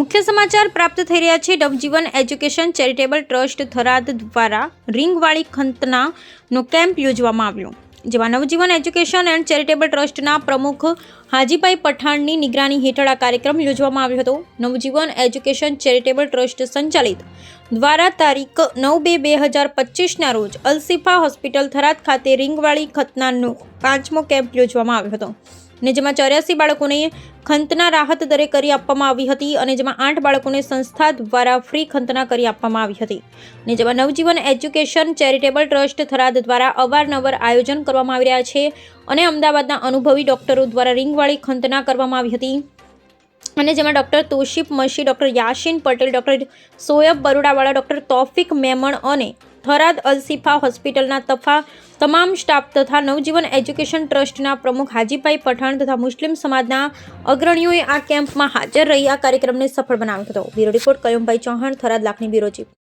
મુખ્ય સમાચાર પ્રાપ્ત થઈ રહ્યા છે. Navjivan education charitable trust Tharad દ્વારા રિંગવાળી ખંતનાનો કેમ્પ યોજવામાં આવ્યો. જેમાં નવજીવન એજ્યુકેશન એન્ડ ચેરિટેબલ ટ્રસ્ટના પ્રમુખ હાજીભાઈ પઠાણની નિગરાની હેઠળ આ કાર્યક્રમ યોજવામાં આવ્યો હતો. નવજીવન એજ્યુકેશન ચેરિટેબલ ટ્રસ્ટ સંચાલિત દ્વારા તારીખ નવ બે બે હજાર પચીસના રોજ અલસીફા હોસ્પિટલ થરાદ ખાતે રિંગવાળી ખતનાનો પાંચમો કેમ્પ યોજવામાં આવ્યો હતો. ને જેમાં ચોર્યાસી બાળકોને ખંતના રાહત દરે કરી આપવામાં આવી હતી અને જેમાં આઠ બાળકોને સંસ્થા દ્વારા ફ્રી ખંતના કરી આપવામાં આવી હતી. ને જેમાં Navjivan education charitable trust Tharad દ્વારા અવારનવાર આયોજન કરવામાં આવી રહ્યા છે અને અમદાવાદના અનુભવી ડોક્ટરો દ્વારા રિંગવાળી ખંતના કરવામાં આવી હતી. અને જેમાં doctor Toshif Mashi, doctor Yashin Patel, doctor Soyab બરોડાવાળા, doctor Taufiq Memon અને થરાદ અલસીફા હોસ્પિટલના તફા તમામ સ્ટાફ તથા નવજીવન એજ્યુકેશન ટ્રસ્ટના પ્રમુખ હાજીભાઈ પઠાણ તથા મુસ્લિમ સમાજના અગ્રણીઓએ આ કેમ્પમાં હાજર રહી આ કાર્યક્રમને સફળ બનાવ્યો હતો. બ્યુરો રિપોર્ટ કયુમભાઈ ચૌહાણ, થરાદ લાખની બ્યુરો ચીફ